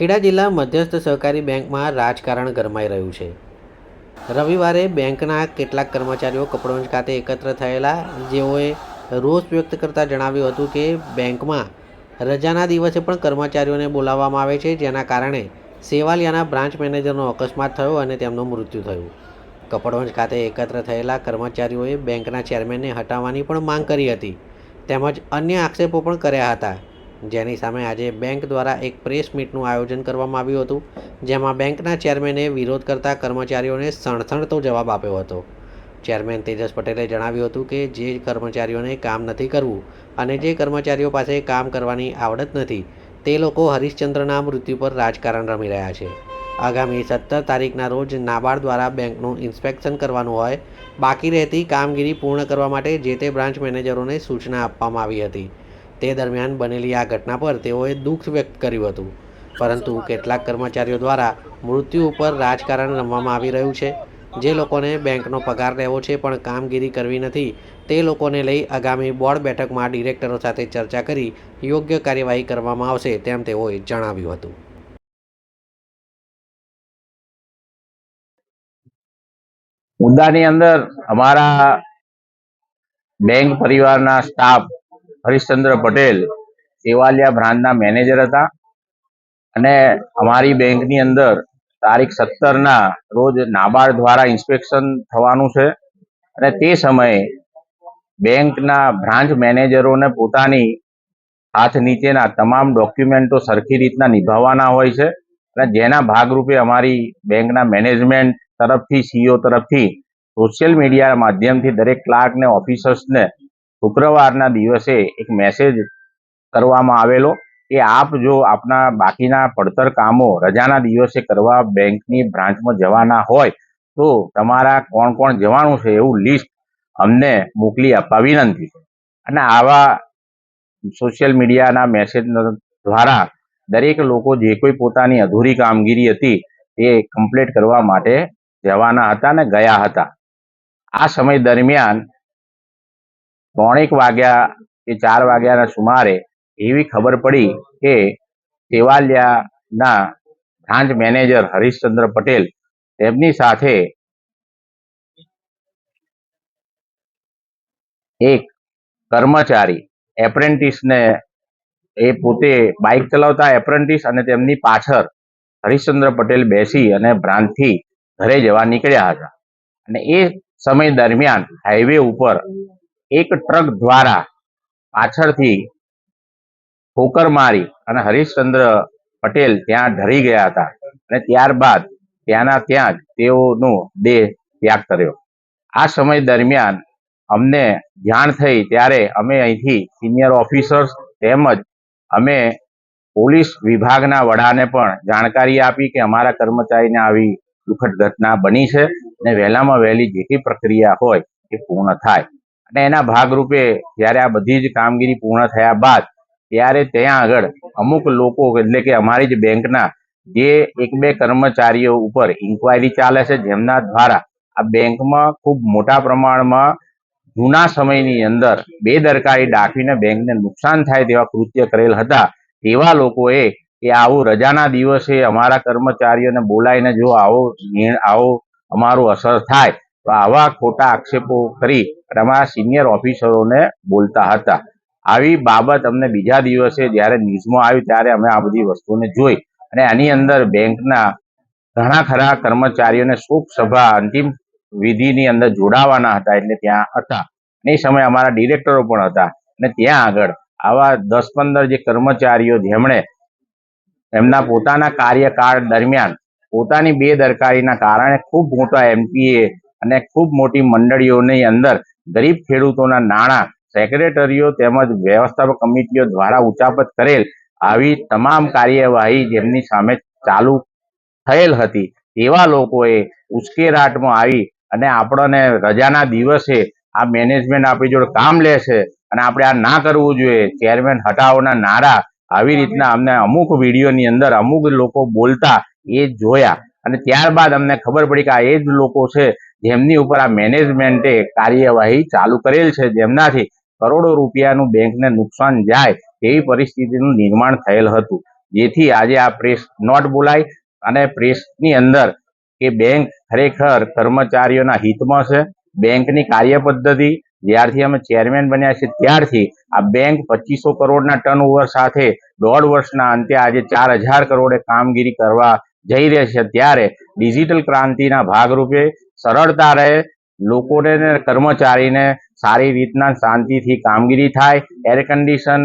ખેડા જિલ્લા મધ્યસ્થ સહકારી બેંકમાં રાજકારણ ગરમાઈ રહ્યું છે. રવિવારે બેંકના કેટલાક કર્મચારીઓ કપડવંજ ખાતે એકત્ર થયેલા, જેઓએ રોષ વ્યક્ત કરતા જણાવ્યું હતું કે બેંકમાં રજાના દિવસે પણ કર્મચારીઓને બોલાવવામાં આવે છે, જેના કારણે સેવાલિયાના બ્રાન્ચ મેનેજરનો અકસ્માત થયો અને તેમનું મૃત્યુ થયું. કપડવંજ ખાતે એકત્ર થયેલા કર્મચારીઓએ બેંકના ચેરમેનને હટાવવાની પણ માંગ કરી હતી. તેમજ અન્ય આક્ષેપો પણ કર્યા હતા. જેની સામે આજે બેંક દ્વારા એક પ્રેસ મીટનું આયોજન કરવામાં આવ્યું હતું, જેમાં બેંકના ચેરમેને વિરોધ કરતા કર્મચારીઓને સણસણતો જવાબ આપ્યો હતો. ચેરમેન તેજસ પટેલે જણાવ્યું હતું કે જે કર્મચારીઓને કામ નથી કરવું અને જે કર્મચારીઓ પાસે કામ કરવાની આવડત નથી, તે લોકો હરિશ્ચંદ્રના મૃત્યુ પર રાજકારણ રમી રહ્યા છે. આગામી સત્તર તારીખના રોજ નાબાર્ડ દ્વારા બેંકનું ઇન્સ્પેક્શન કરવાનું હોય, બાકી રહેતી કામગીરી પૂર્ણ કરવા માટે જે તે બ્રાન્ચ મેનેજરોને સૂચના આપવામાં આવી હતી. તે દરમિયાન બનેલી આ ઘટના પર તેઓએ દુઃખ વ્યક્ત કર્યું હતું. પરંતુ કેટલાક કર્મચારીઓ દ્વારા મૃત્યુ ઉપર રાજકારણ રમવામાં આવી રહ્યું છે. જે લોકોને બેંકનો પગાર લેવો છે પણ કામગીરી કરવી નથી, તે લોકોને લઈ આગામી બોર્ડ બેઠકમાં ડિરેક્ટરો સાથે ચર્ચા કરી યોગ્ય કાર્યવાહી કરવામાં આવશે તેમ તેઓએ જણાવ્યું હતું. મુદ્દાની અંદર અમારા બેંક પરિવારના સ્ટાફ હરીશચંદ્ર પટેલ સેવાલિયા બ્રાન્ચના મેનેજર હતા. અને અમારી બેંકની અંદર તારીખ સત્તરના રોજ નાબાર્ડ દ્વારા ઇન્સ્પેક્શન થવાનું છે. અને તે સમયે બેંકના બ્રાન્ચ મેનેજરોને પોતાની હાથ નીચેના તમામ ડોક્યુમેન્ટો સરખી રીતના નિભાવવાના હોય છે. અને જેના ભાગરૂપે અમારી બેંકના મેનેજમેન્ટ તરફથી, સીઓ તરફથી સોશિયલ મીડિયા માધ્યમથી દરેક ક્લાર્કને, ઓફિસર્સને શુક્રવારના દિવસે એક મેસેજ કરવામાં આવેલો કે આપ જો આપના બાકીના પડતર કામો રજાના દિવસે કરવા બેંકની બ્રાન્ચમાં જવાના હોય, તો તમારા કોણ કોણ જવાનું છે એવું લિસ્ટ અમને મોકલી આપવા વિનંતી છે. અને આવા સોશિયલ મીડિયાના મેસેજ દ્વારા દરેક લોકો જે કોઈ પોતાની અધૂરી કામગીરી હતી, તે કમ્પ્લીટ કરવા માટે જવાના હતા અને ગયા હતા. આ સમય દરમિયાન ત્રણેક વાગ્યા કે ચાર વાગ્યાના સુમારે એવી ખબર પડી કે તેવાલિયાના બ્રાન્ચ મેનેજર હરીશચંદ્ર પટેલ તેમની સાથે એક કર્મચારી એપ્રેન્ટિસને એ પોતે બાઇક ચલાવતા એપ્રેન્ટિસ અને તેમની પાછળ હરીશચંદ્ર પટેલ બેસી અને બ્રાન્ચથી ઘરે જવા નીકળ્યા હતા. અને એ સમય દરમિયાન હાઈવે ઉપર એક ટ્રક દ્વારા પાછળથી ઠોકર મારી અને હરીશચંદ્ર પટેલ ત્યાં ઢરી ગયા હતા અને ત્યારબાદ ત્યાંના ત્યાં જ તેઓનો દેહ ત્યાગ કર્યો. આ સમય દરમિયાન અમને જાણ થઈ ત્યારે અમે અહીંથી સિનિયર ઓફિસર્સ તેમજ અમે પોલીસ વિભાગના વડાને પણ જાણકારી આપી કે અમારા કર્મચારીને આવી દુઃખદ ઘટના બની છે અને વહેલામાં વહેલી જે પ્રક્રિયા હોય એ પૂર્ણ થાય. અને એના ભાગરૂપે જ્યારે આ બધી જ કામગીરી પૂર્ણ થયા બાદ ત્યારે ત્યાં આગળ અમુક લોકો, એટલે કે અમારી જ બેંકના જે એક બે કર્મચારીઓ ઉપર ઇન્કવાયરી ચાલે છે, જેમના દ્વારા આ બેંકમાં ખૂબ મોટા પ્રમાણમાં જૂના સમયની અંદર બેદરકારી દાખવીને બેંકને નુકસાન થાય તેવા કૃત્ય કરેલ હતા, તેવા લોકોએ કે આવું રજાના દિવસે અમારા કર્મચારીઓને બોલાવીને જો આવો આવો અમારો અસર થાય તો આવા ખોટા આક્ષેપો કરી અને અમારા સિનિયર ઓફિસરોને બોલતા હતા. આવી બાબત અમને બીજા દિવસે જ્યારે ન્યૂઝમાં આવ્યું ત્યારે અમે આ બધી વસ્તુને જોઈ અને આની અંદર બેંકના ઘણા ખરા કર્મચારીઓને શોક સભા અંતિમ વિધિની અંદર જોડાવાના હતા એટલે ત્યાં હતા. અને એ સમયે અમારા ડિરેક્ટરો પણ હતા. અને ત્યાં આગળ આવા દસ પંદર જે કર્મચારીઓ જેમણે એમના પોતાના કાર્યકાળ દરમિયાન પોતાની બેદરકારીના કારણે ખૂબ મોટા એમપીએ અને ખૂબ મોટી મંડળીઓની અંદર ગરીબ ખેડૂતોના નાણાં સેક્રેટરીઓ તેમજ વ્યવસ્થાપક કમિટીઓ દ્વારા ઉચાપત કરેલ આવી તમામ કાર્યવાહી જેમની સામે ચાલુ થયેલ હતી. તેવા લોકોએ ઉશ્કેરાટમાં આવી અને આપણને રજાના દિવસે આ મેનેજમેન્ટ આપણી જોડે કામ લેશે અને આપણે આ ના કરવું જોઈએ. ચેરમેન હટાવના નારા આવી રીતના અમને અમુક વિડીયોની અંદર અમુક લોકો બોલતા એ જોયા અને ત્યારબાદ અમને ખબર પડી કે આ એ જ લોકો છે જેમની ઉપર આ મેનેજમેન્ટે કાર્યવાહી ચાલુ કરેલ છે, જેમનાથી કરોડો રૂપિયાનું બેંકને નુકસાન જાય એવી પરિસ્થિતિનું નિર્માણ થયેલ હતું. જેથી આજે આ પ્રેસ નોટ બોલાય અને પ્રેસની અંદર કે બેંક ખરેખર કર્મચારીઓના હિતમાં છે, બેંકની કાર્ય પદ્ધતિ જ્યારથી અમે ચેરમેન બન્યા છે ત્યારથી આ બેંક પચીસો કરોડના ટર્ન ઓવર સાથે દોઢ વર્ષના અંતે આજે ચાર હજાર કરોડે કામગીરી કરવા જઈ રહી છે. ત્યારે ડિજિટલ ક્રાંતિના ભાગરૂપે સરળતા રહે. લોકોને કર્મચારીને સારી રીતના શાંતિથી કામગીરી થાય. એર કન્ડિશન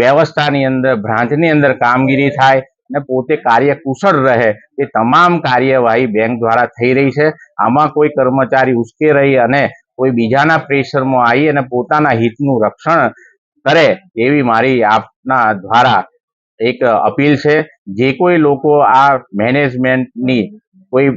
વ્યવસ્થાની અંદર, બ્રાન્ચની અંદર કામગીરી થાય અને પોતે કાર્ય કુશળ રહે. એ તમામ કાર્યવાહી બેંક દ્વારા થઈ રહી છે. આમાં કોઈ કર્મચારી ઉશ્કે રહી અને કોઈ બીજાના પ્રેશરમાં આવી અને પોતાના હિતનું રક્ષણ કરે એવી મારી આપના દ્વારા એક અપીલ છે. જે કોઈ લોકો આ મેનેજમેન્ટની કોઈ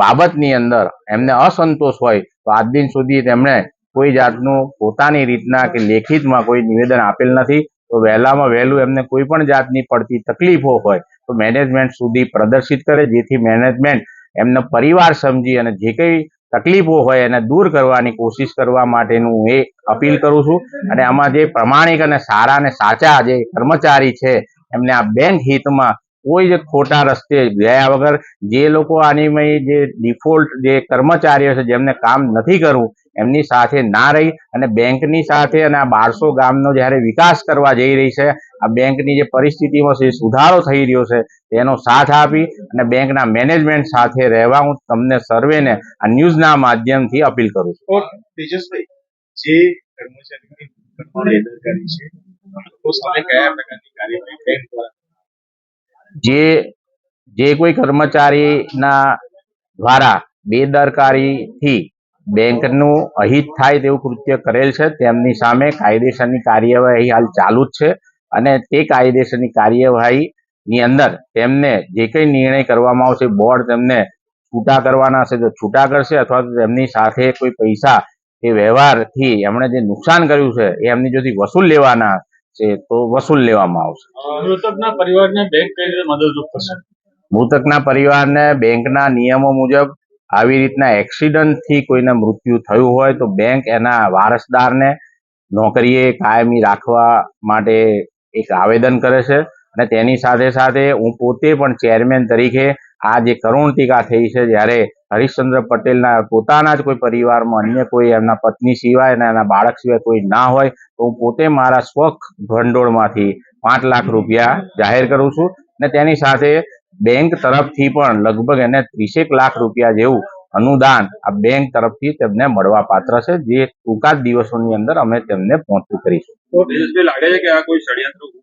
બાબતની અંદર એમને અસંતોષ હોય તો આજ દિન સુધી તેમણે કોઈ જાતનું પોતાની રીતના કે લેખિતમાં કોઈ નિવેદન આપેલ નથી. તો વહેલામાં વહેલું એમને કોઈ પણ જાતની પડતી તકલીફો હોય તો મેનેજમેન્ટ સુધી પ્રદર્શિત કરે, જેથી મેનેજમેન્ટ એમનો પરિવાર સમજી અને જે કંઈ તકલીફો હોય એને દૂર કરવાની કોશિશ કરવા માટેનું એ અપીલ કરું છું. અને આમાં જે પ્રમાણિક અને સારા અને સાચા જે કર્મચારી છે, એમને આ બેંક હિતમાં કોઈ જ ખોટા રસ્તે ગયા વગર જે લોકો આની જે ડિફોલ્ટ જે કર્મચારીઓ છે, જેમને કામ નથી કરવું, એમની સાથે ના રહી અને બેંકની સાથે અને આ બારસો ગામનો જ્યારે વિકાસ કરવા જઈ રહી છે, આ બેંકની જે પરિસ્થિતિમાં છે સુધારો થઈ રહ્યો છે, તેનો સાથ આપી અને બેંકના મેનેજમેન્ટ સાથે રહેવા હું તમને સર્વેને આ ન્યૂઝના માધ્યમથી અપીલ કરું છું. તેજસભાઈ, જે કર્મચારીની છે જે જે કોઈ કર્મચારીના દ્વારા બેદરકારીથી બેંકનું અહિત થાય તેવું કૃત્ય કરેલ છે, તેમની સામે કાયદેસરની કાર્યવાહી હાલ ચાલુ જ છે અને તે કાયદેસરની કાર્યવાહીની અંદર તેમને જે કંઈ નિર્ણય કરવામાં આવશે, બોર્ડ તેમને છૂટા કરવાના હશે, તો છૂટા કરશે અથવા તો તેમની સાથે કોઈ પૈસા એ વ્યવહારથી એમણે જે નુકસાન કર્યું છે, એ એમની જોથી વસૂલ લેવાના છે તો વસૂલ લેવામાં આવશે. મૃતકના પરિવારને બેંક કઈ રીતે મદદરૂપ થશે મૃતકના પરિવારને બેંકના નિયમો મુજબ આવી રીતના એક્સિડન્ટથી કોઈને મૃત્યુ થયું હોય તો બેંક એના વારસદારને નોકરીએ કાયમી રાખવા માટે એક આવેદન કરે છે. અને તેની સાથે સાથે હું પોતે પણ ચેરમેન તરીકે આ જે કરુણ ટીકા થઈ છે, જ્યારે હરીશચંદ્ર પટેલના પોતાના જ કોઈ પરિવારમાં અન્ય કોઈ એમના પત્ની સિવાય અને એના બાળક સિવાય કોઈ ના હોય, તો હું પોતે મારા સ્વખ ભંડોળમાંથી પાંચ લાખ રૂપિયા જાહેર કરું છું અને તેની સાથે બેંક તરફથી પણ લગભગ એને ત્રીસેક લાખ રૂપિયા જેવું અનુદાન આ બેંક તરફથી તેમને મળવા પાત્ર છે, જે ટૂંકા જ દિવસોની અંદર અમે તેમને પહોંચતું કરીશું. લાગે છે કે આ કોઈ ષડયંત્ર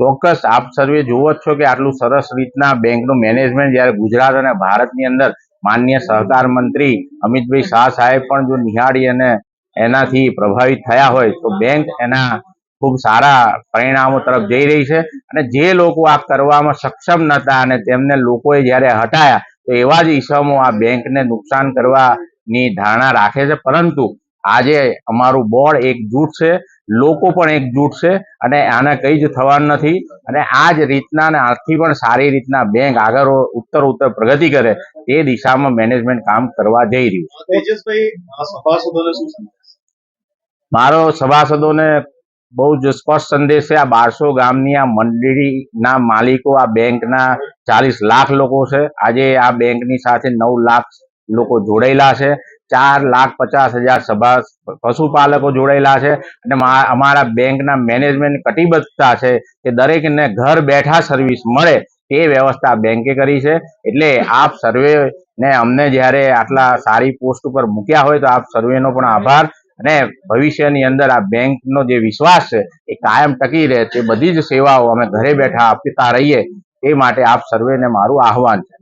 ચોક્કસ આપ સર્વે જુઓ છો કે આટલું સરસ રીતના બેંકનું મેનેજમેન્ટ જ્યારે ગુજરાત અને ભારતની અંદર માન્ય સહકાર મંત્રી અમિતભાઈ શાહ સાહેબ પણ જો નિહાળી અને એનાથી પ્રભાવિત થયા હોય તો બેંક એના ખૂબ સારા પરિણામો તરફ જઈ રહી છે. અને જે લોકો આ કરવામાં સક્ષમ નહોતા અને તેમને લોકોએ જ્યારે હટાયા તો એવા જ ઈસમો આ બેંકને નુકસાન કરવાની ધારણા રાખે છે. પરંતુ આજે અમારું બોર્ડ એકજૂટ છે. લોકો પણ એકજૂટ છે અને આને કંઈ જ થવાનું નથી. અને આ જ રીતના અને આથી પણ સારી રીતના બેંક આગળ ઉત્તર ઉત્તર પ્રગતિ કરે તે દિશામાં મેનેજમેન્ટ કામ કરવા જઈ રહ્યું છે. મારો સભાસદોને બહુ જ સ્પષ્ટ સંદેશ છે. આ બારસો ગામની આ મંડળીના માલિકો આ બેંકના ચાલીસ લાખ લોકો છે. આજે આ બેંકની સાથે નવ લાખ લોકો જોડાયેલા છે. ચાર લાખ પચાસ હજાર સભા પશુપાલકો જોડાયેલા છે અને અમારા બેંકના મેનેજમેન્ટ કટિબદ્ધતા છે કે દરેકને ઘર બેઠા સર્વિસ મળે તે વ્યવસ્થા બેંકે કરી છે. એટલે આપ સર્વે ને અમને જ્યારે આટલા સારી પોસ્ટ ઉપર મૂક્યા હોય તો આપ સર્વેનો પણ આભાર અને ભવિષ્યની અંદર આ બેંકનો જે વિશ્વાસ છે એ કાયમ ટકી રહે તે બધી જ સેવાઓ અમે ઘરે બેઠા આપતા રહીએ એ માટે આપ સર્વેને મારું આહવાન છે.